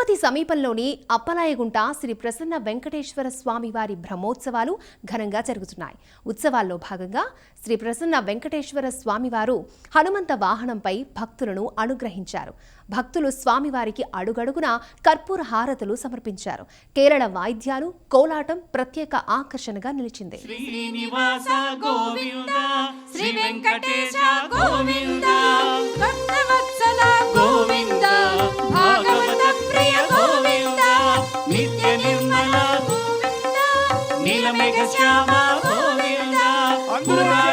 తిరుపతి సమీపంలోని అప్పలాయగుంట శ్రీ ప్రసన్న వెంకటేశ్వర స్వామి వారి బ్రహ్మోత్సవాలు ఘనంగా జరుగుతున్నాయి. ఉత్సవాల్లో భాగంగా శ్రీ ప్రసన్న వెంకటేశ్వర స్వామివారు హనుమంత వాహనంపై భక్తులను అనుగ్రహించారు. భక్తులు స్వామివారికి అడుగడుగున కర్పూర హారతులు సమర్పించారు. కేరళ వాయిద్యాలు కోలాటం ప్రత్యేక ఆకర్షణగా నిలిచింది. శ్రీనివాస గోవింద శ్రీ వెంకటేశ గోవింద భక్తవత్సల గోవింద భాగవత ప్రియ గోవింద నిత్య నిర్మల నీలమేఘ శ్యామ గోవింద పురాణ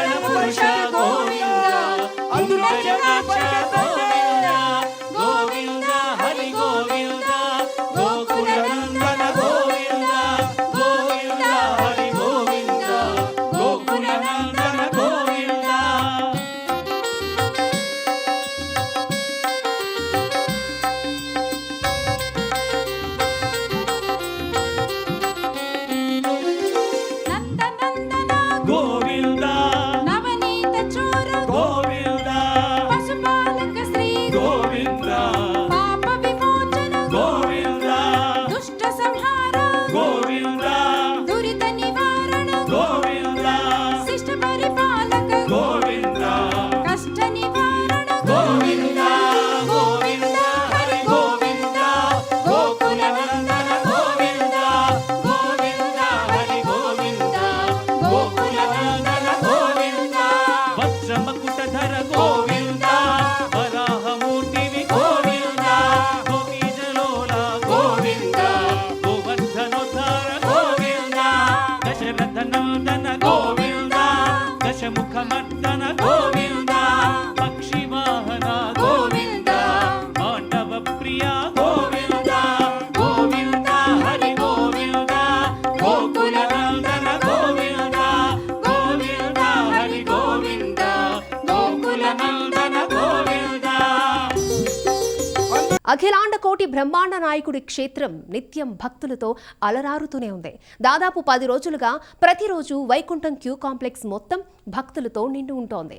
కోటి బ్రహ్మాండ నాయకుడి క్షేత్రం నిత్యం భక్తులతో అలరారుతూనే ఉంది. దాదాపు పది రోజులుగా ప్రతిరోజు వైకుంఠం క్యూ కాంప్లెక్స్ మొత్తం భక్తులతో నిండి ఉంటోంది.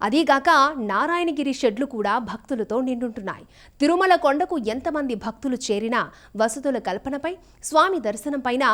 అదీగాక నారాయణగిరి షెడ్లు కూడా భక్తులతో నిండుంటున్నాయి. తిరుమల కొండకు ఎంతమంది భక్తులు చేరినా వసతుల కల్పనపై స్వామి దర్శనంపైన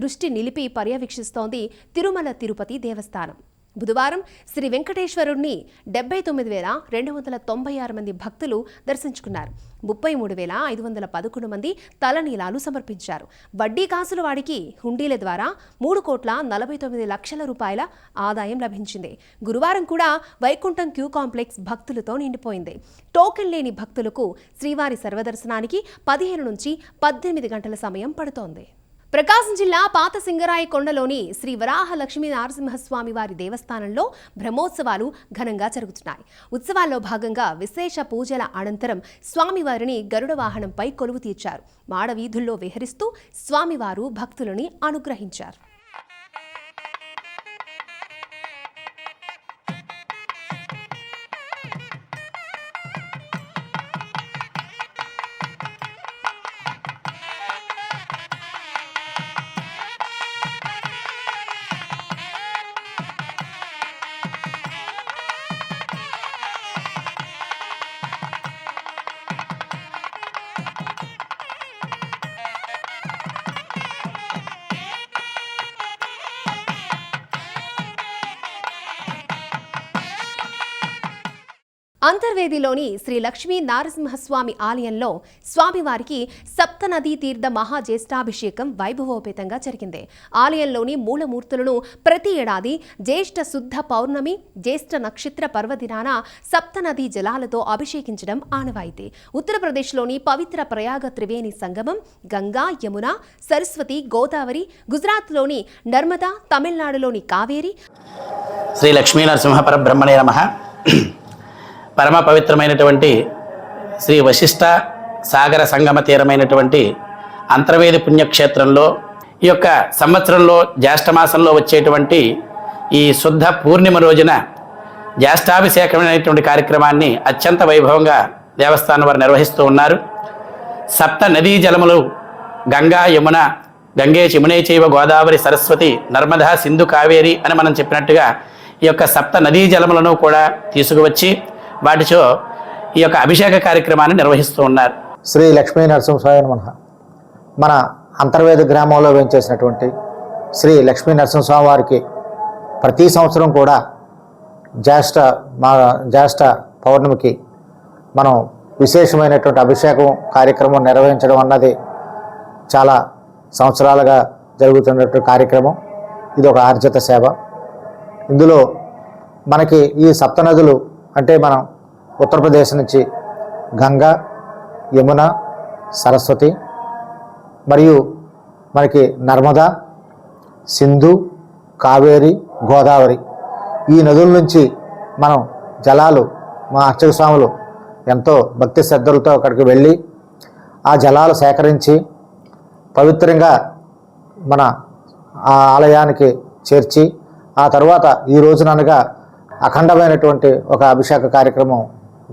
దృష్టి నిలిపి పర్యవేక్షిస్తోంది తిరుమల తిరుపతి దేవస్థానం. బుధవారం శ్రీ వెంకటేశ్వరుణ్ణి డెబ్బై తొమ్మిది వేల రెండు వందల తొంభై ఆరు మంది భక్తులు దర్శించుకున్నారు. ముప్పై మూడు వేల ఐదు వందల పదకొండు మంది తలనీలాలు సమర్పించారు. వడ్డీ కాసుల వాడికి హుండీల ద్వారా మూడు కోట్ల నలభై తొమ్మిది లక్షల రూపాయల ఆదాయం లభించింది. గురువారం కూడా వైకుంఠం క్యూ కాంప్లెక్స్ భక్తులతో నిండిపోయింది. టోకెన్ లేని భక్తులకు శ్రీవారి సర్వదర్శనానికి పదిహేను నుంచి పద్దెనిమిది గంటల సమయం పడుతోంది. ప్రకాశం జిల్లా పాత సింగరాయ కొండలోని శ్రీ వరాహ లక్ష్మీ నరసింహస్వామి వారి దేవస్థానంలో బ్రహ్మోత్సవాలు ఘనంగా జరుగుతున్నాయి. ఉత్సవాల్లో భాగంగా విశేష పూజల అనంతరం స్వామివారిని గరుడ వాహనంపై కొలువు తీర్చారు. మాడవీధుల్లో విహరిస్తూ స్వామివారు భక్తులని అనుగ్రహించారు. అంతర్వేదిలోని శ్రీ లక్ష్మీ నారసింహస్వామి ఆలయంలో స్వామివారికి సప్తనదీ తీర్థ మహాజ్యేష్ఠాభిషేకం వైభవోపేతంగా జరిగింది. ఆలయంలోని మూలమూర్తులను ప్రతి ఏడాది జ్యేష్ఠ శుద్ధ పౌర్ణమి జ్యేష్ఠ నక్షత్ర పర్వదినాన సప్తనదీ జలాలతో అభిషేకించడం ఆనవాయితీ. ఉత్తరప్రదేశ్లోని పవిత్ర ప్రయాగ త్రివేణి సంగమం గంగా యమున సరస్వతి గోదావరి గుజరాత్లోని నర్మదా తమిళనాడులోని కావేరి శ్రీ లక్ష్మీ నరసింహ పరబ్రహ్మణే నమ. పరమ పవిత్రమైనటువంటి శ్రీ వశిష్ట సాగర సంగమ తీరమైనటువంటి అంతర్వేది పుణ్యక్షేత్రంలో ఈ యొక్క సంవత్సరంలో జ్యేష్ఠమాసంలో వచ్చేటువంటి ఈ శుద్ధ పూర్ణిమ రోజున జ్యేష్ఠాభిషేకమైనటువంటి కార్యక్రమాన్ని అత్యంత వైభవంగా దేవస్థానం వారు నిర్వహిస్తూ ఉన్నారు. సప్త నదీ జలములు గంగా యమున గంగే చిమునే చైవ గోదావరి సరస్వతి నర్మదా సింధు కావేరి అని మనం చెప్పినట్టుగా ఈ యొక్క సప్త నదీ జలములను కూడా తీసుకువచ్చి వాటితో ఈ యొక్క అభిషేక కార్యక్రమాన్ని నిర్వహిస్తూ ఉన్నారు. శ్రీ లక్ష్మీ నరసింహస్వామి నమః. మన అంతర్వేద గ్రామంలో వేయించేసినటువంటి శ్రీ లక్ష్మీ నరసింహస్వామి వారికి ప్రతి సంవత్సరం కూడా జ్యేష్ఠ మా జ్యేష్ఠ పౌర్ణమికి మనం విశేషమైనటువంటి అభిషేకం కార్యక్రమం నిర్వహించడం అన్నది చాలా సంవత్సరాలుగా జరుగుతున్నటువంటి కార్యక్రమం. ఇది ఒక ఆర్జిత సేవ. ఇందులో మనకి ఈ సప్తనదులు అంటే మనం ఉత్తరప్రదేశ్ నుంచి గంగా యమున సరస్వతి మరియు మనకి నర్మదా సింధు కావేరి గోదావరి ఈ నదుల నుంచి మనం జలాలు మా అర్చక స్వాములు ఎంతో భక్తి శ్రద్ధలతో అక్కడికి వెళ్ళి ఆ జలాలు సేకరించి పవిత్రంగా మన ఆ ఆలయానికి చేర్చి ఆ తర్వాత ఈ రోజుననగా అఖండమైనటువంటి ఒక అభిషేక కార్యక్రమం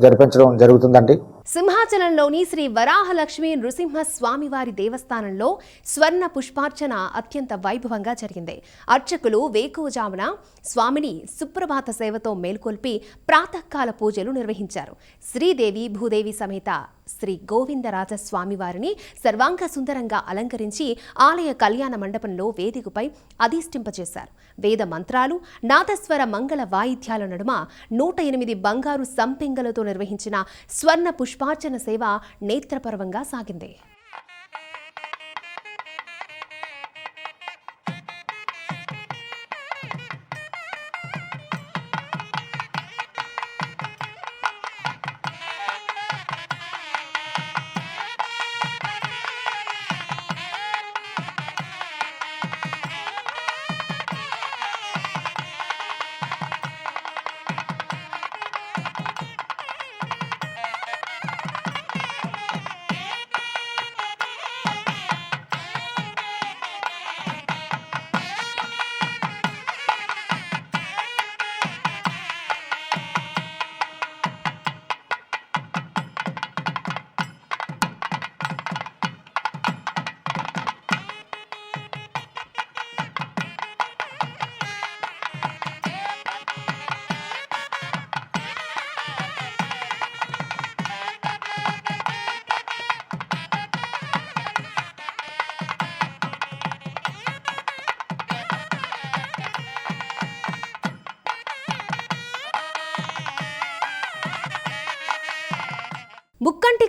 జరిపించడం జరుగుతుందండి. సింహాచలంలోని శ్రీ వరాహలక్ష్మి నృసింహ స్వామివారి దేవస్థానంలో స్వర్ణ పుష్పార్చన అత్యంత వైభవంగా జరిగింది. అర్చకులు వేకువజామున స్వామిని సుప్రభాత సేవతో మేల్కొల్పి ప్రాతకాల పూజలు నిర్వహించారు. శ్రీదేవి భూదేవి సమేత శ్రీ గోవిందరాజస్వామి వారిని సర్వాంగ సుందరంగా అలంకరించి ఆలయ కళ్యాణ మండపంలో వేదికపై అధిష్టింపచేశారు వేద మంత్రాలు నాదస్వర మంగళ వాయిద్యాల నడుమ నూట ఎనిమిది బంగారు సంపెంగలతో నిర్వహించిన స్వర్ణ పుష్పార్చన సేవ నేత్రపర్వంగా సాగింది.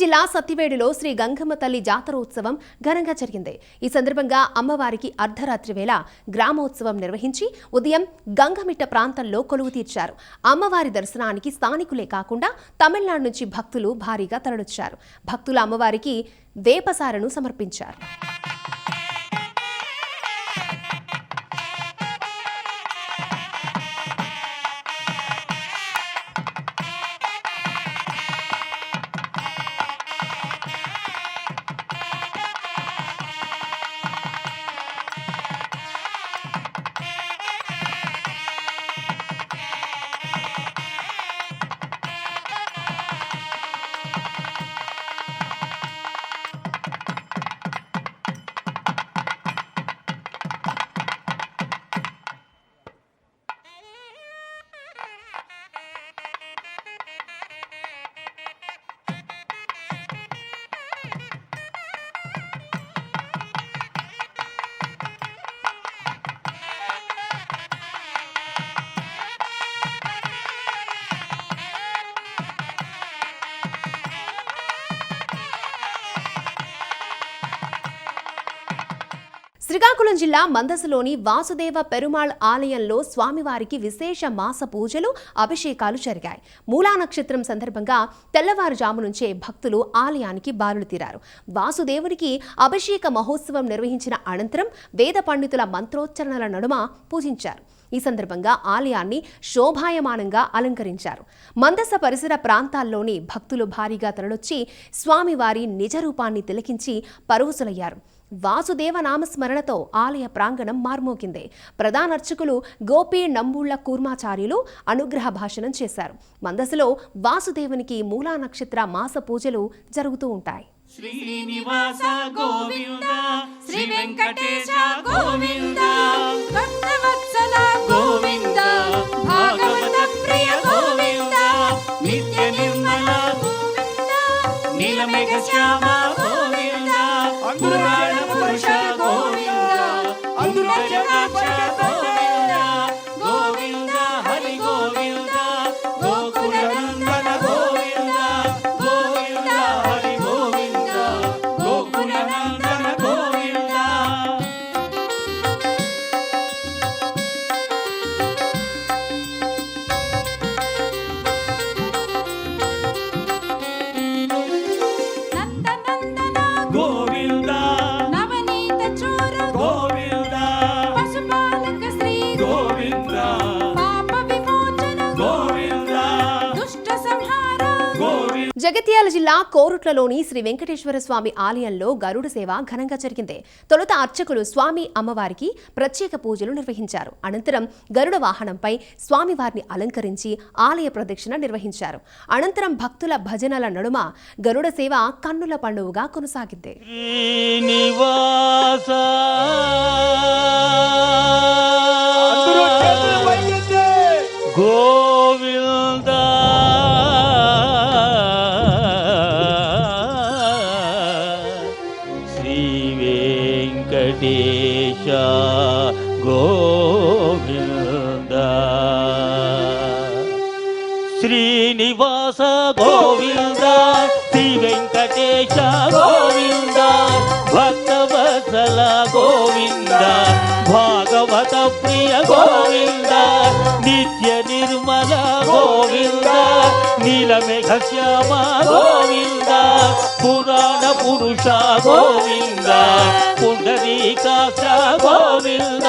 జిల్లా సత్తివేడులో శ్రీ గంగమ్మ తల్లి జాతర ఉత్సవం ఘనంగా జరిగింది. ఈ సందర్భంగా అమ్మవారికి అర్ధరాత్రి వేళ గ్రామోత్సవం నిర్వహించి ఉదయం గంగమిట్ట ప్రాంతంలో కొలువు తీర్చారు. అమ్మవారి దర్శనానికి స్థానికులే కాకుండా తమిళనాడు నుంచి భక్తులు భారీగా తరలొచ్చారు. భక్తులు అమ్మవారికి వేపసారను సమర్పించారు. శ్రీకాకుళం జిల్లా మందసలోని వాసుదేవ పెరుమాళ్ ఆలయంలో స్వామివారికి విశేష మాస పూజలు అభిషేకాలు జరిగాయి. మూలా నక్షత్రం సందర్భంగా తెల్లవారుజాము నుంచే భక్తులు ఆలయానికి బారులు తీరారు. వాసుదేవునికి అభిషేక మహోత్సవం నిర్వహించిన అనంతరం వేద పండితుల మంత్రోచ్చరణల నడుమ పూజించారు. ఈ సందర్భంగా ఆలయాన్ని శోభాయమానంగా అలంకరించారు. మందస పరిసర ప్రాంతాల్లోని భక్తులు భారీగా తరలొచ్చి స్వామివారి నిజ రూపాన్ని తిలకించి పరువుసలయ్యారు. వాసుదేవ నామస్మరణతో ఆలయ ప్రాంగణం మార్మోగింది. ప్రధాన అర్చకులు గోపి నంబుళ్ళ కూర్మాచార్యులు అనుగ్రహ భాషణం చేశారు. మందసలో వాసుదేవునికి మూలా నక్షత్ర మాస పూజలు జరుగుతూ ఉంటాయి. శ్రీనివాస గోవింద శ్రీ వెంకటేశ గోవింద భక్తవత్సల గోవింద భాగవత ప్రియ గోవింద నిత్య నిర్మల గోవింద నీలమేఘ శ్యామ గోవింద పురాణ జగిత్యాల జిల్లా కోరుట్లలోని శ్రీ వెంకటేశ్వర స్వామి ఆలయంలో గరుడ సేవ ఘనంగా జరిగింది. తొలుత అర్చకులు స్వామి అమ్మవారికి ప్రత్యేక పూజలు నిర్వహించారు. అనంతరం గరుడ వాహనంపై స్వామివారిని అలంకరించి ఆలయ ప్రదక్షిణ నిర్వహించారు. అనంతరం భక్తుల భజనల నడుమ గరుడ సేవ కన్నుల పండుగగా కొనసాగింది. శ్రీనివాస. శ్యామ గోవింద పురాణ పురుష గోవింద గోవింద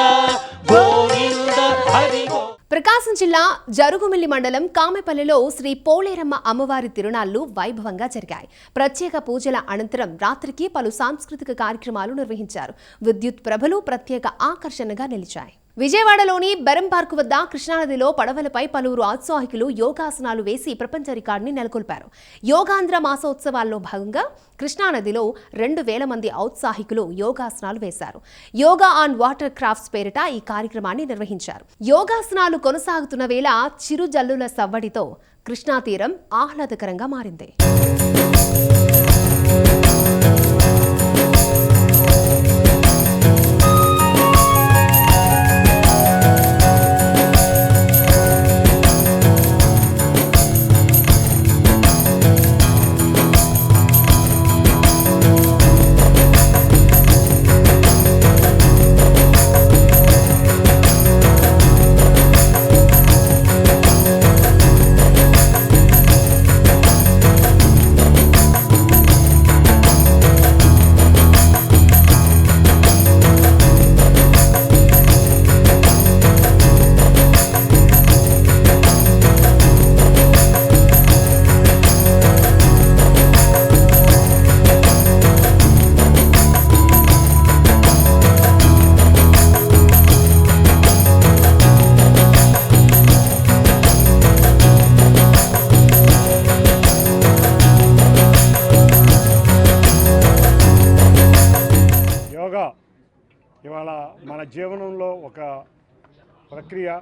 గోవింద హరి ప్రకాశం జిల్లా జరుగుమిల్లి మండలం కామెపల్లిలో శ్రీ పోలేరమ్మ అమ్మవారి తిరునాళ్ళు వైభవంగా జరిగాయి. ప్రత్యేక పూజల అనంతరం రాత్రికి పలు సాంస్కృతిక కార్యక్రమాలు నిర్వహించారు. విద్యుత్ ప్రభలు ప్రత్యేక ఆకర్షణగా నిలిచాయి. విజయవాడలోని బెరం పార్కు వద్ద కృష్ణానదిలో పడవలపై పలువురు ఔత్సాహికులు యోగాసనాలు వేసి ప్రపంచ రికార్డుని నెలకొల్పారు. యోగాంధ్ర మాసోత్సవాల్లో భాగంగా కృష్ణానదిలో రెండు వేల మంది ఔత్సాహికులు యోగాసనాలు వేశారు. యోగా ఆన్ వాటర్ క్రాఫ్ట్స్ పేరిట ఈ కార్యక్రమాన్ని నిర్వహించారు. యోగాసనాలు కొనసాగుతున్న వేళ చిరు జల్లుల సవ్వడితో కృష్ణా తీరం ఆహ్లాదకరంగా మారింది. ఇవాళ మన జీవనంలో ఒక ప్రక్రియ.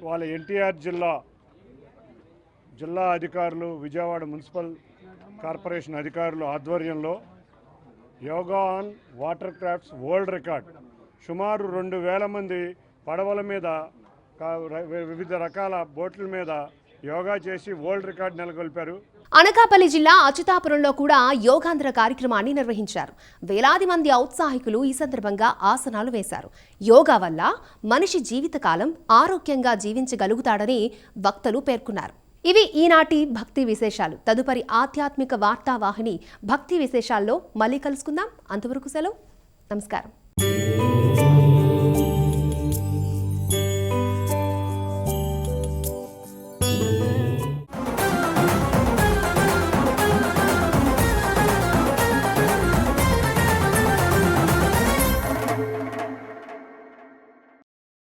వాళ్ళ ఎన్టీఆర్ జిల్లా జిల్లా అధికారులు విజయవాడ మున్సిపల్ కార్పొరేషన్ అధికారులు ఆధ్వర్యంలో yoga on water crafts world record. సుమారు రెండు వేల మంది పడవల మీద కా- వివిధ రకాల బోట్ల మీద యోగా చేసి వరల్డ్ రికార్డ్ నెలకొల్పారు. అనకాపల్లి జిల్లా అచ్యుతాపురంలో కూడా యోగాంధ్ర కార్యక్రమాన్ని నిర్వహించారు. వేలాది మంది ఔత్సాహికులు ఈ సందర్భంగా ఆసనాలు వేశారు. యోగా వల్ల మనిషి జీవితకాలం ఆరోగ్యంగా జీవించగలుగుతాడని వక్తలు పేర్కొన్నారు. ఇవి ఈనాటి భక్తి విశేషాలు. తదుపరి ఆధ్యాత్మిక వార్తావాహిని భక్తి విశేషాల్లో మళ్ళీ కలుసుకుందాం. అంతవరకు సెలవు. నమస్కారం.